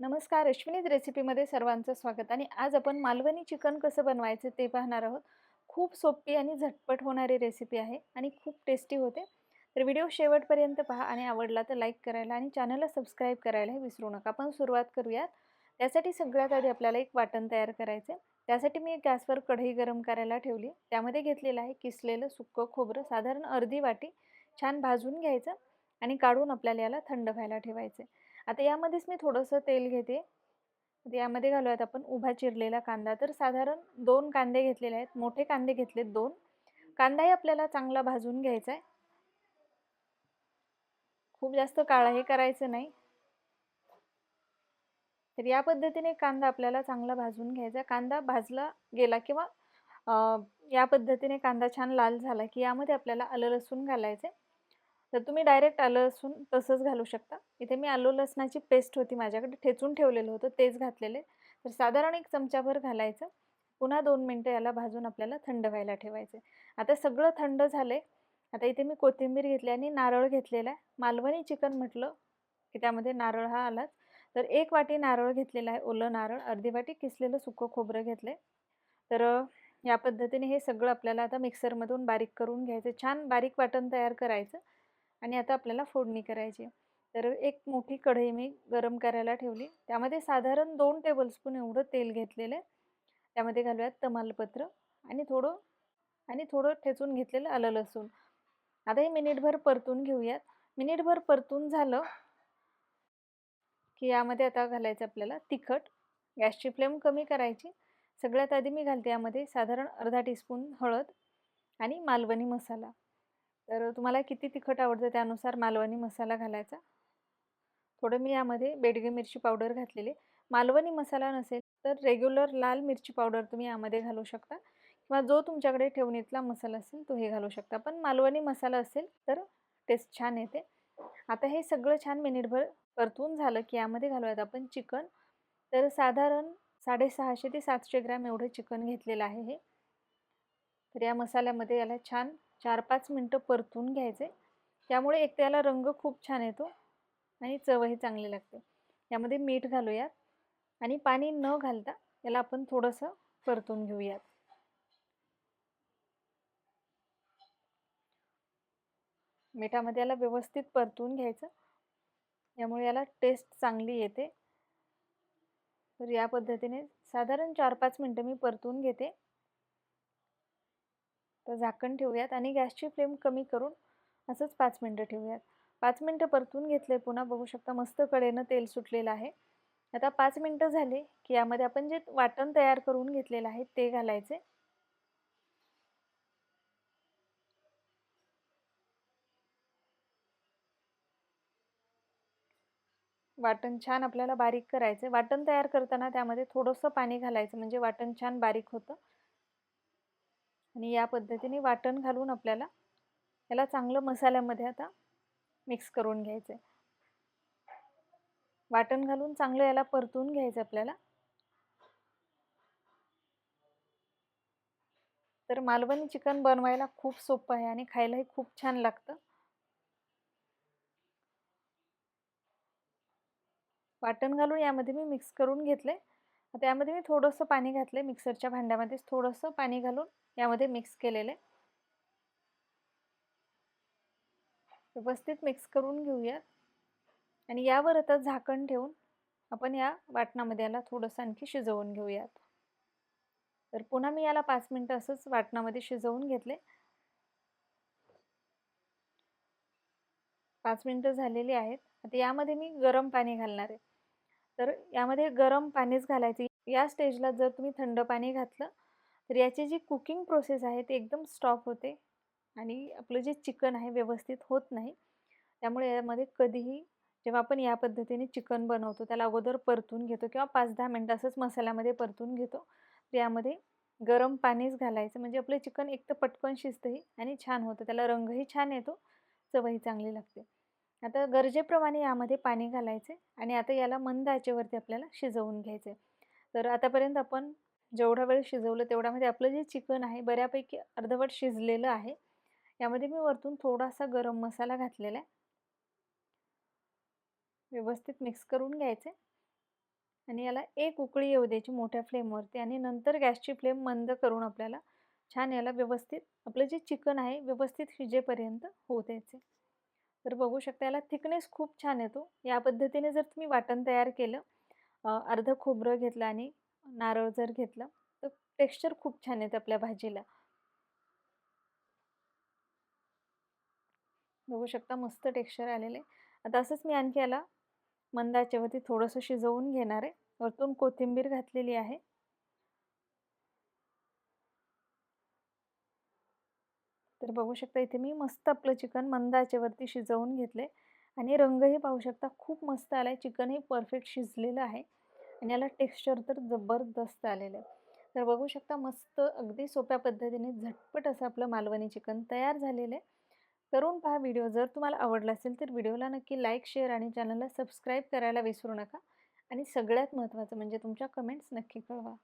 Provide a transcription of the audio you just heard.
नमस्कार अश्विनीत रेसिपीमध्ये सर्वांचं स्वागत. आणि आज आपण मालवणी चिकन कसं बनवायचं ते पाहणार आहोत. खूप सोपी आणि झटपट होणारी रेसिपी आहे आणि खूप टेस्टी होते. तर व्हिडिओ शेवटपर्यंत पहा आणि आवडला तर लाईक करायला आणि चॅनलला सबस्क्राईब करायला विसरू नका. आपण सुरुवात करूयात. त्यासाठी सगळ्यात आधी आपल्याला एक वाटण तयार करायचं आहे त्यासाठी मी गॅसवर कढई गरम करायला ठेवली. त्यामध्ये घेतलेलं आहे किसलेलं सुक्कं खोबरं साधारण अर्धी वाटी छान भाजून घ्यायचं आणि काढून आपल्याला याला थंड व्हायला ठेवायचं आता यामध्येच मी थोडंसं तेल घेते. यामध्ये घालूयात आपण उभा चिरलेला कांदा. तर साधारण दोन कांदे घेतलेले आहेत. मोठे कांदे घेतलेत दोन. कांदाही आपल्याला चांगला भाजून घ्यायचा आहे. खूप जास्त काळाही करायचं नाही. तर या पद्धतीने कांदा आपल्याला चांगला भाजून घ्यायचा कांदा भाजला गेला किंवा या पद्धतीने कांदा छान लाल झाला की यामध्ये आपल्याला आलं लसूण घालायचं तर तुम्ही डायरेक्ट आलं लसूण तसंच घालू शकता. इथे मी आलो लसणाची पेस्ट होती माझ्याकडे ठेचून ठेवलेलं होतं तेच घातलेले. तर साधारण एक चमचाभर घालायचं. पुन्हा दोन मिनटं याला भाजून आपल्याला थंड व्हायला ठेवायचं आता सगळं थंड झालं आहे आता इथे मी कोथिंबीर घेतली आणि नारळ घेतलेला आहे. मालवणी चिकन म्हटलं की त्यामध्ये नारळ हा आलाच. तर एक वाटी नारळ घेतलेला आहे ओलं नारळ. अर्धी वाटी किसलेलं सुकं खोबरं घेतलं आहे तर या पद्धतीने हे सगळं आपल्याला आता मिक्सरमधून बारीक करून घ्यायचं. छान बारीक वाटण तयार करायचं. आणि आता आपल्याला फोडणी करायची तर एक मोठी कढई मी गरम करायला ठेवली. त्यामध्ये साधारण दोन टेबलस्पून एवढं तेल घेतलेलं आहे. त्यामध्ये घालूयात तमालपत्र आणि थोडं आणि थोडं ठेचून घेतलेलं आलं लसूण. आता हे मिनिटभर परतून घेऊयात. मिनिटभर परतून झालं की यामध्ये आता घालायचं आपल्याला तिखट. गॅसची फ्लेम कमी करायची. सगळ्यात आधी मी घालते यामध्ये साधारण अर्धा टीस्पून हळद आणि मालवणी मसाला. तर तुम्हाला किती तिखट आवडतं त्यानुसार मालवणी मसाला घालायचा? थोडं मी यामध्ये बेडगे मिरची पावडर घातलेली. मालवणी मसाला नसेल तर रेग्युलर लाल मिरची पावडर तुम्ही यामध्ये घालू शकता. किंवा जो तुमच्याकडे ठेवणीतला मसाला असेल तो हे घालू शकता. पण मालवणी मसाला असेल तर टेस्ट छान येते. आता हे सगळं छान मिनिटभर परतून झालं की यामध्ये घालूयात आपण चिकन. तर साधारण साडेसहाशे ते सातशे ग्रॅम एवढं चिकन घेतलेलं आहे हे. तर या मसाल्यामध्ये याला छान चार पाच मिनटं परतून घ्यायचे. त्यामुळे एक त्याला रंग खूप छान येतो आणि चवही चांगली लागते. यामध्ये मीठ घालूयात आणि पाणी न घालता याला आपण थोडंसं परतून घेऊयात. मिठामध्ये याला व्यवस्थित परतून घ्यायचं. यामुळे याला टेस्ट चांगली येते. तर या पद्धतीने साधारण चार पाच मिनटं मी परतून घेते. तर झाकण ठेवूयात आणि गॅसची फ्लेम कमी करून असंच पाच मिनटं ठेवूयात. पाच मिनटं परतून घेतले पुन्हा बघू शकता मस्त कडेनं तेल सुटलेलं आहे. आता पाच मिनटं झाले की यामध्ये आपण जे वाटण तयार करून घेतलेलं आहे ते घालायचे. वाटण छान आपल्याला बारीक करायचं वाटण तयार करताना त्यामध्ये थोडंसं पाणी घालायचं म्हणजे वाटण छान बारीक होतं. आणि या पद्धतीने वाटण घालून आपल्याला याला चांगलं मसाल्यामध्ये आता मिक्स करून घ्यायचं आहे वाटण घालून चांगलं याला परतून घ्यायचं आपल्याला. तर मालवणी चिकन बनवायला खूप सोपं आहे आणि खायलाही खूप छान लागतं. वाटण घालून यामध्ये मी मिक्स करून घेतले आहे त्यामध्ये मी थोडंसं पाणी घातलं मिक्सरच्या भांड्यामध्येच थोडंसं पाणी घालून यामध्ये मिक्स केलेले व्यवस्थित मिक्स करून घेऊयात. आणि यावर आता झाकण ठेवून आपण या वाटणामध्ये याला थोडंसं आणखी शिजवून घेऊयात. तर पुन्हा मी याला पाच मिनटं असंच वाटणामध्ये शिजवून घेतले. पाच मिनटं झालेली आहेत. आता यामध्ये मी गरम पाणी घालणार आहे. तर यामध्ये गरम पाणीच घालायचे या स्टेजला जर तुम्ही थंड पाणी घातलं तर याची जी कुकिंग प्रोसेस आहे ती एकदम स्टॉप होते आणि आपलं जे चिकन आहे व्यवस्थित होत नाही. त्यामुळे यामध्ये कधीही जेव्हा आपण या पद्धतीने चिकन बनवतो त्याला अगोदर परतून घेतो किंवा पाच दहा मिनटं असंच मसाल्यामध्ये परतून घेतो. तर यामध्ये गरम पाणीच घालायचं. म्हणजे आपलं चिकन एक तर पटकन शिजतंही आणि छान होतं. त्याला रंगही छान येतो चवही चांगली लागते. आता गरजेप्रमाणे यामध्ये पाणी घालायचे आणि आता याला मंद आचेवरती आपल्याला शिजवून घ्यायचे तर आतापर्यंत आपण जेवढा वेळ शिजवलं तेवढ्यामध्ये आपलं जे चिकन आहे बऱ्यापैकी अर्धवट शिजलेलं आहे. यामध्ये मी वरतून थोडासा गरम मसाला घातलेला आहे. व्यवस्थित मिक्स करून घ्यायचे. आणि याला एक उकळी येऊ द्यायची मोठ्या फ्लेमवरती आणि नंतर गॅसची फ्लेम मंद करून आपल्याला छान याला व्यवस्थित आपलं जे चिकन आहे व्यवस्थित शिजेपर्यंत होऊ द्यायचे. तर बघू शकता याला थिकनेस खूप छान येतो. या पद्धतीने जर तुम्ही वाटण तयार केलं अर्धं खोबरं घेतलं आणि नारळ जर घेतलं तर टेक्स्चर खूप छान येतं आपल्या भाजीला. बघू शकता मस्त टेक्स्चर आलेले आता असंच मी आणखी याला मंदाच्यावरती थोडंसं शिजवून घेणार आहे. वरतून कोथिंबीर घातलेली आहे. तर बघू शकता इथे मी मस्त आपलं चिकन मंदाच्यावरती शिजवून घेतले आणि रंगही पाहू शकता. खूप मस्त आला आहे चिकनही परफेक्ट शिजलेलं आहे. आणि याला टेक्स्चर तर जबरदस्त आलेलं आहे. तर बघू शकता मस्त अगदी सोप्या पद्धतीने झटपट असं आपलं मालवणी चिकन तयार झालेलं आहे. करून पहा व्हिडिओ. जर तुम्हाला आवडला असेल तर व्हिडिओला नक्की लाईक शेअर आणि चॅनलला सबस्क्राईब करायला विसरू नका. आणि सगळ्यात महत्त्वाचं म्हणजे तुमच्या कमेंट्स नक्की कळवा.